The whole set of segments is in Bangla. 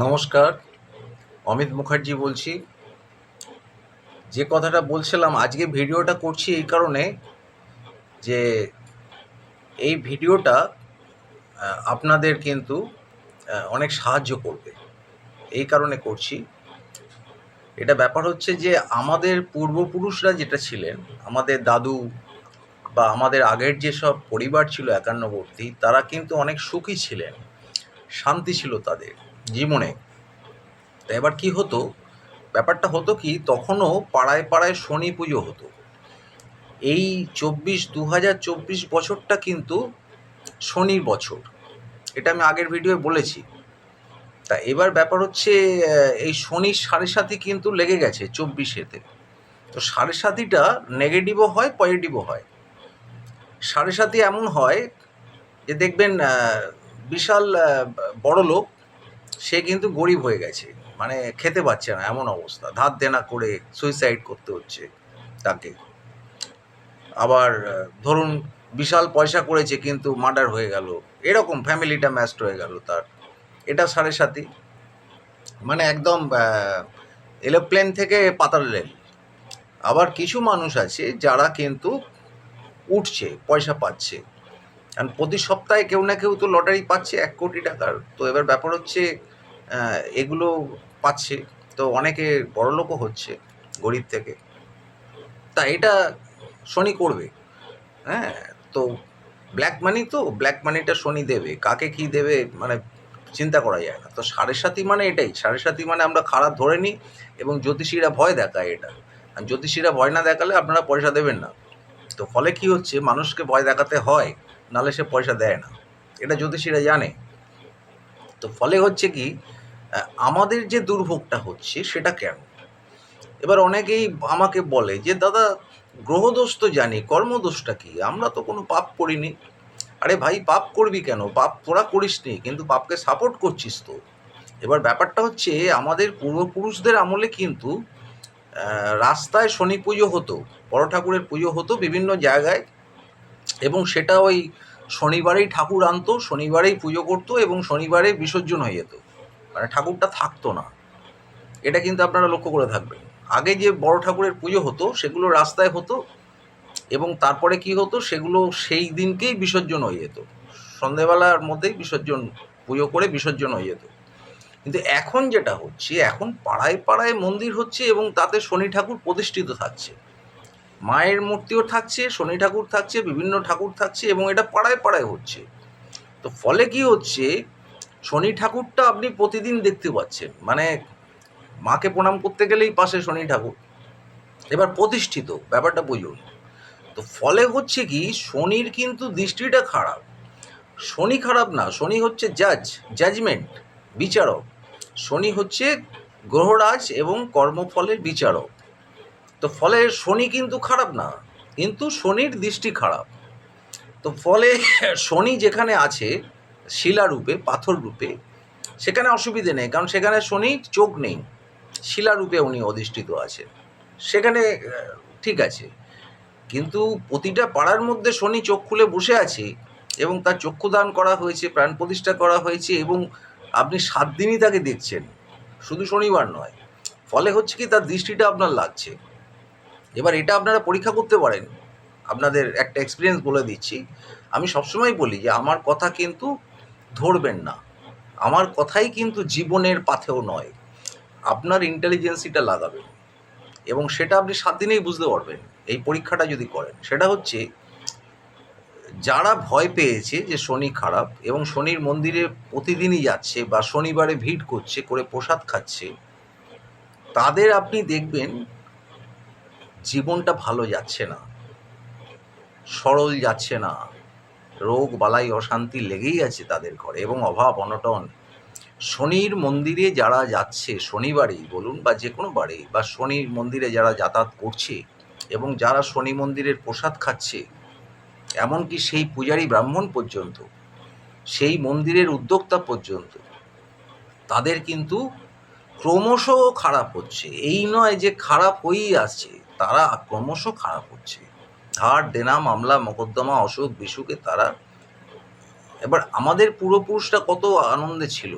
নমস্কার, অমিত মুখার্জি বলছি। যে কথাটা বলছিলাম, আজকে ভিডিওটা করছি এই কারণে যে এই ভিডিওটা আপনাদের কিন্তু অনেক সাহায্য করবে। এই কারণে করছি। এটা ব্যাপার হচ্ছে যে আমাদের পূর্বপুরুষরা যেটা ছিলেন, আমাদের দাদু বা আমাদের আগের যেসব পরিবার ছিল একান্নবর্তী, তারা কিন্তু অনেক সুখী ছিলেন, শান্তি ছিল তাদের। জীবনে। তা এবার কি হতো? ব্যাপারটা হতো কি, তখনও পাড়ায় পাড়ায় শনি পুজো হতো। এই চব্বিশ দু হাজার চব্বিশ বছরটা কিন্তু শনির বছর। এটা আমি আগের ভিডিওয়ে বলেছি। তা এবার ব্যাপার হচ্ছে এই শনির সাড়ে সাথী কিন্তু লেগে গেছে চব্বিশেতে। তো সাড়ে সাথীটা নেগেটিভও হয়, পজিটিভও হয়। সাড়ে সাথী এমন হয় যে দেখবেন বিশাল বড় লোক সে কিন্তু গরিব হয়ে গেছে। মানে খেতে পাচ্ছে না, এমন অবস্থা। ধার দেনা করে সুইসাইড করতে হচ্ছে তাকে। আবার ধরুন বিশাল পয়সা করেছে কিন্তু মার্ডার হয়ে গেল। এরকম ফ্যামিলিটা ম্যাস্ট হয়ে গেল তার। এটা সাড়ে সাথী মানে একদম এরোপ্লেন থেকে পাতাল রেল। আবার কিছু মানুষ আছে যারা কিন্তু উঠছে, পয়সা পাচ্ছে। কারণ প্রতি সপ্তাহে কেউ না কেউ তো লটারি পাচ্ছে এক কোটি টাকার। তো এবার ব্যাপার হচ্ছে এগুলো পাচ্ছে। তো অনেকে বড়লোকও হচ্ছে গরিব থেকে। তা এটা শনি করবে। হ্যাঁ তো ব্ল্যাক মানি তো ব্ল্যাক মানিটা শনি দেবে। কাকে কি দেবে মানে চিন্তা করা যায় না। তো সাড়ে সাথী মানে এটাই। সাড়ে সাথী মানে আমরা খারাপ ধরে নিই এবং জ্যোতিষীরা ভয় দেখায় এটা। আর জ্যোতিষীরা ভয় না দেখালে আপনারা পয়সা দেবেন না। তো ফলে কি হচ্ছে, মানুষকে ভয় দেখাতে হয়, নাহলে সে পয়সা দেয় না। এটা জ্যোতিষীরা জানে। তো ফলে হচ্ছে কি আমাদের যে দুর্ভোগটা হচ্ছে সেটা কেন? এবার অনেকেই আমাকে বলে যে, দাদা, গ্রহদোষ তো জানি, কর্মদোষটা কি? আমরা তো কোনো পাপ করিনি। আরে ভাই, পাপ করবি কেন? পাপ তোরা করিসনি, কিন্তু পাপকে সাপোর্ট করছিস তো। এবার ব্যাপারটা হচ্ছে, আমাদের পূর্বপুরুষদের আমলে কিন্তু রাস্তায় শনি পুজো হতো, বড় ঠাকুরের পুজো হতো বিভিন্ন জায়গায়, এবং সেটা ওই শনিবারেই ঠাকুর আনতো, শনিবারেই পুজো করতো, এবং শনিবারে বিসর্জন হয়ে যেত। মানে ঠাকুরটা থাকতো না। এটা কিন্তু আপনারা লক্ষ্য করে থাকবেন। আগে যে বড় ঠাকুরের পুজো হতো, সেগুলো রাস্তায় হতো এবং তারপরে কি হতো, সেগুলো সেই দিনকেই বিসর্জন হয়ে যেত। সন্ধেবেলার মধ্যেই বিসর্জন, পুজো করে বিসর্জন হয়ে যেত। কিন্তু এখন যেটা হচ্ছে, এখন পাড়ায় পাড়ায় মন্দির হচ্ছে এবং তাতে শনি ঠাকুর প্রতিষ্ঠিত থাকছে। মায়ের মূর্তিও থাকছে, শনি ঠাকুর থাকছে, বিভিন্ন ঠাকুর থাকছে এবং এটা পাড়ায় পাড়ায় হচ্ছে। তো ফলে কি হচ্ছে শনি ঠাকুরটা আপনি প্রতিদিন দেখতে পাচ্ছেন। মানে মাকে প্রণাম করতে গেলেই পাশে শনি ঠাকুর। এবার প্রতিষ্ঠিত, ব্যাপারটা বুঝুন। তো ফলে হচ্ছে কি, শনির কিন্তু দৃষ্টিটা খারাপ। শনি খারাপ না, শনি হচ্ছে জাজ জাজমেন্ট বিচারক। শনি হচ্ছে গ্রহরাজ এবং কর্মফলের বিচারক। তো ফলে শনি কিন্তু খারাপ না, কিন্তু শনির দৃষ্টি খারাপ। তো ফলে শনি যেখানে আছে শিলা রূপে, পাথর রূপে, সেখানে অসুবিধে নেই, কারণ সেখানে শনি চোখ নেই, শিলা রূপে উনি অধিষ্ঠিত আছেন। সেখানে ঠিক আছে। কিন্তু প্রতিটা পাড়ার মধ্যে শনি চোখ খুলে বসে আছে এবং তার চক্ষুদান করা হয়েছে, প্রাণ প্রতিষ্ঠা করা হয়েছে এবং আপনি সাত দিনই তাকে দেখছেন, শুধু শনিবার নয়। ফলে হচ্ছে কি, তার দৃষ্টিটা আপনার লাগছে। এবার এটা আপনারা পরীক্ষা করতে পারেন। আপনাদের একটা এক্সপিরিয়েন্স বলে দিচ্ছি। আমি সবসময় বলি যে, আমার কথা কিন্তু ধরবেন না। আমার কথাই কিন্তু জীবনের পাথেও নয়। আপনার ইন্টেলিজেন্সিটা লাগাবেন। এবং সেটা আপনি সাত দিনেই বুঝতে পারবেন, এই পরীক্ষাটা যদি করেন। সেটা হচ্ছে, যারা ভয় পেয়েছে যে শনি খারাপ এবং শনির মন্দিরে প্রতিদিনই যাচ্ছে বা শনিবারে ভিড় করছে, করে প্রসাদ খাচ্ছে, তাদের আপনি দেখবেন, জীবনটা ভালো যাচ্ছে না। সরল যাচ্ছে না। রোগ বালাই অশান্তি লেগেই আছে তাদের ঘরে এবং অভাব অনটন। শনির মন্দিরে যারা যাচ্ছে শনিবারেই বলুন বা যে কোনো বারে বা শনির মন্দিরে যারা যাতায়াত করছে এবং যারা শনি মন্দিরের প্রসাদ খাচ্ছে, এমনকি সেই পূজারী ব্রাহ্মণ পর্যন্ত, সেই মন্দিরের উদ্যোক্তা পর্যন্ত, তাদের কিন্তু ক্রমশ খারাপ হচ্ছে। এই নয় যে খারাপ হয়েই আসছে, তারা ক্রমশ খারাপ হচ্ছে। ধার, দেনা, মামলা, মোকদ্দমা, অসুখ, বিসুখে তারা এবার আমাদের পূর্বপুরুষরা কত আনন্দে ছিল।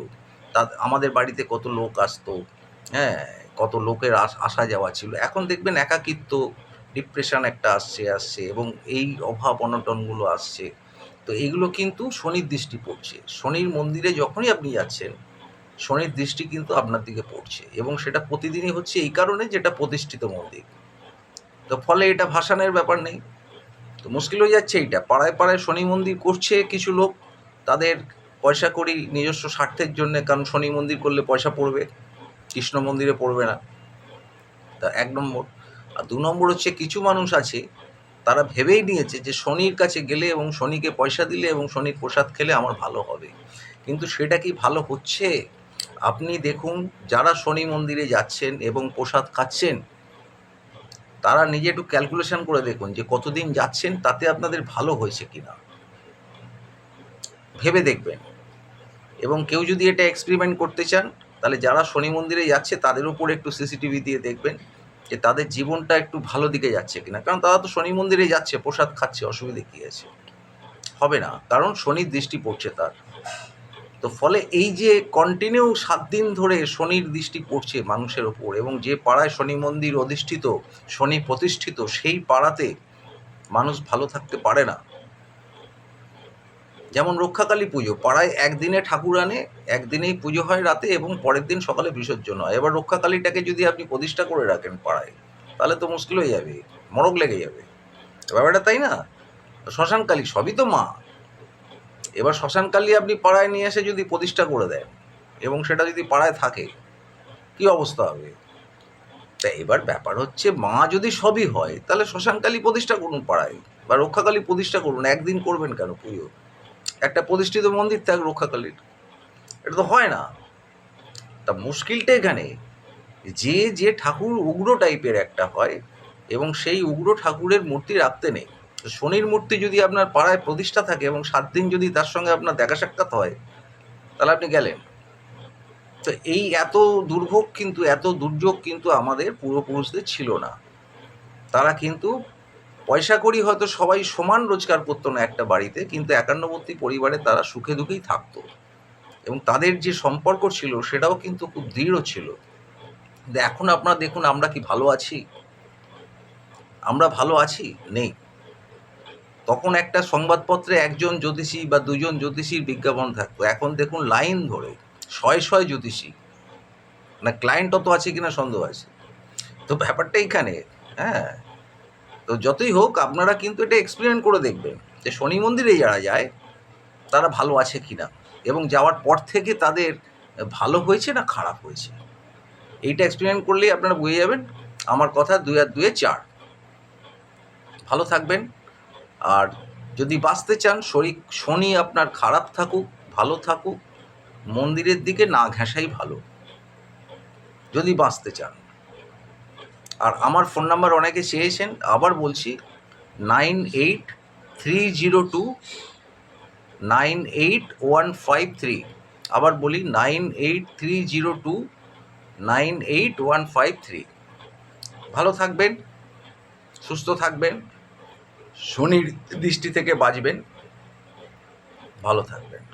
তা আমাদের বাড়িতে কত লোক আসতো হ্যাঁ কত লোকের আসা যাওয়া ছিল। এখন দেখবেন একাকিত্ব ডিপ্রেশন একটা আসছে আসছে এবং এই অভাব অনটনগুলো আসছে। তো এইগুলো কিন্তু শনির দৃষ্টি পড়ছে। শনির মন্দিরে যখনই আপনি যাচ্ছেন, শনির দৃষ্টি কিন্তু আপনার দিকে পড়ছে এবং সেটা প্রতিদিনই হচ্ছে এই কারণে যেটা প্রতিষ্ঠিত মন্দির। তো ফলে এটা ভাসানের ব্যাপার নেই। তো মুশকিল হয়ে যাচ্ছে এইটা। পাড়ায় পাড়ায় শনি মন্দির করছে কিছু লোক। তাদের পয়সা করি নিজস্ব স্বার্থের জন্য, কারণ শনি মন্দির করলে পয়সা পড়বে। কৃষ্ণ মন্দিরে পড়বে না। তা এক নম্বর। আর দু নম্বর হচ্ছে কিছু মানুষ আছে, তারা ভেবেই নিয়েছে যে শনির কাছে গেলে এবং শনিকে পয়সা দিলে এবং শনির প্রসাদ খেলে আমার ভালো হবে। কিন্তু সেটা কি ভালো হচ্ছে? আপনি দেখুন, যারা শনি মন্দিরে যাচ্ছেন এবং প্রসাদ খাচ্ছেন তারা নিজে একটু ক্যালকুলেশন করে দেখুন যে কতদিন যাচ্ছেন, তাতে আপনাদের ভালো হয়েছে কি না ভেবে দেখবেন। এবং কেউ যদি এটা এক্সপেরিমেন্ট করতে চান, তাহলে যারা শনি মন্দিরে যাচ্ছে, তাদের উপর একটু সিসিটিভি দিয়ে দেখবেন যে তাদের জীবনটা একটু ভালো দিকে যাচ্ছে কিনা। কারণ তারা তো শনি মন্দিরে যাচ্ছে, প্রসাদ খাচ্ছে, অসুবিধে কী আছে? হবে না। কারণ শনির দৃষ্টি পড়ছে তার। তো ফলে এই যে কন্টিনিউ সাত দিন ধরে শনির দৃষ্টি পড়ছে মানুষের ওপর এবং যে পাড়ায় শনি মন্দির অধিষ্ঠিত, শনি প্রতিষ্ঠিত, সেই পাড়াতে মানুষ ভালো থাকতে পারে না। যেমন রক্ষাকালী পুজো, পাড়ায় একদিনে ঠাকুর আনে, একদিনেই পুজো হয় রাতে এবং পরের দিন সকালে বিসর্জন হয়। এবার রক্ষাকালীটাকে যদি আপনি প্রতিষ্ঠা করে রাখেন পাড়ায়, তাহলে তো মুশকিল হয়ে যাবে মরক লেগে যাবে। ব্যাপারটা তাই না? শ্মশানকালী সবই তো মা। এবার শ্মশানকালী আপনি পাড়ায় নিয়ে এসে যদি প্রতিষ্ঠা করে দেন, এবং সেটা যদি পাড়ায় থাকে, কি অবস্থা হবে? তা এবার ব্যাপার হচ্ছে, মা যদি সবই হয়, তাহলে শ্মশানকালী প্রতিষ্ঠা করুন পাড়ায়, বা রক্ষাকালী প্রতিষ্ঠা করুন, একদিন করবেন কেন পুজো একটা প্রতিষ্ঠিত মন্দির থাক রক্ষাকালীর, এটা তো হয় না। তা মুশকিলটা এখানে, যে যে ঠাকুর উগ্র টাইপের একটা হয়, এবং সেই উগ্র ঠাকুরের মূর্তি রাখতে নেই। শনির মূর্তি যদি আপনার পাড়ায় প্রতিষ্ঠা থাকে এবং সাত দিন যদি তার সঙ্গে আপনার দেখা সাক্ষাৎ হয়, তাহলে আপনি গেলেন। তো এই এত দুর্ভোগ কিন্তু, এত দুর্যোগ কিন্তু আমাদের পূর্বপুরুষদের ছিল না। তারা কিন্তু পয়সা করি হয়তো সবাই সমান রোজগার করতো না একটা বাড়িতে, কিন্তু একান্নবর্তী পরিবারে তারা সুখে দুঃখেই থাকতো। এবং তাদের যে সম্পর্ক ছিল, সেটাও কিন্তু খুব দৃঢ় ছিল। এখন আপনারা দেখুন, আমরা কি ভালো আছি? আমরা ভালো আছি? নেই। তখন একটা সংবাদপত্রে একজন জ্যোতিষী বা দুজন জ্যোতিষীর বিজ্ঞাপন থাকতো। এখন দেখুন লাইন ধরে শয়ে শয়ে জ্যোতিষী। না ক্লায়েন্ট অত আছে কিনা সন্দেহ আছে। তো ব্যাপারটা এইখানে হ্যাঁ? তো যতই হোক, আপনারা কিন্তু এটা এক্সপেরিমেন্ট করে দেখবেন যে শনি মন্দিরে যারা যায়, তারা ভালো আছে কি না এবং যাওয়ার পর থেকে তাদের ভালো হয়েছে না খারাপ হয়েছে? এইটা এক্সপেরিমেন্ট করলেই আপনারা বুঝে যাবেন। আমার কথা দুই আর দুয়ে চার। ভালো থাকবেন। আর যদি বাঁচতে চান, শরীর শনি আপনার খারাপ থাকুক, ভালো থাকুক, মন্দিরের দিকে না ঘেঁষাই ভালো। যদি বাঁচতে চান। আর আমার ফোন নাম্বার অনেকে চেয়েছেন, আবার বলছি, nine eight three zero two nine eight one five three. আবার বলি, nine eight three zero two nine eight one five three. ভালো থাকবেন, সুস্থ থাকবেন। শনির দৃষ্টি থেকে বাঁচবেন। ভালো থাকবেন।